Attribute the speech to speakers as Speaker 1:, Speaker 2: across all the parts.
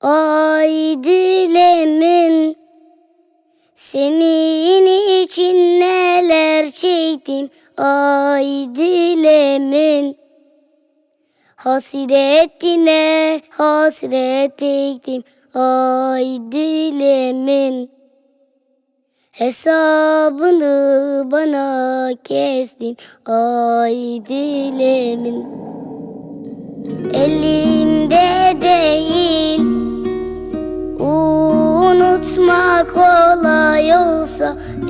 Speaker 1: Ay dilemin Senin için neler çektim? Ay dilemin Hasretine hasret ettim Ay dilemin Hesabını bana kestin. Ay dilemin Elimde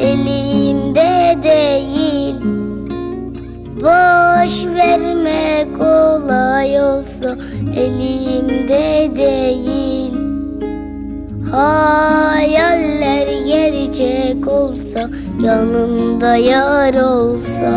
Speaker 1: Elimde değil. Boş vermek kolay olsa Elimde değil. Hayaller gerçek olsa Yanımda yar olsa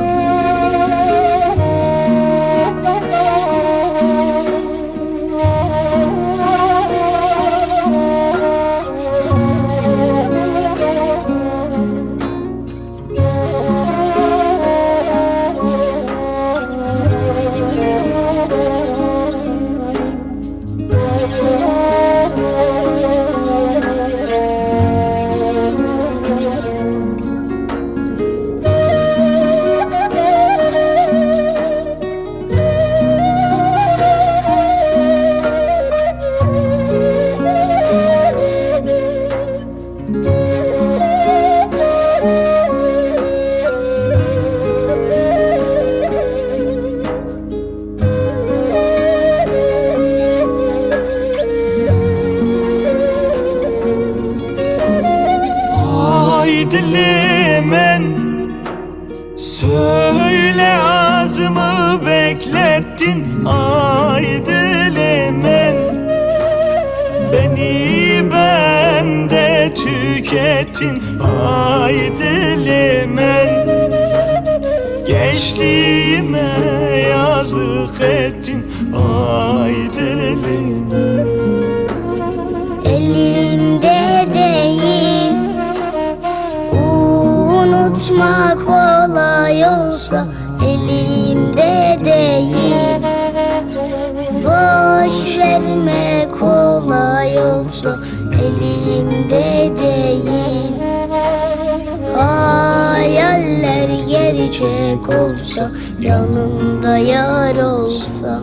Speaker 2: dilimin Söyle ağzımı beklettin Ay dilimin. Beni bende tükettin Ay dilimin. Gençliğime yazık ettin Ay dilim
Speaker 1: Gerçek olsa Yanımda yar olsa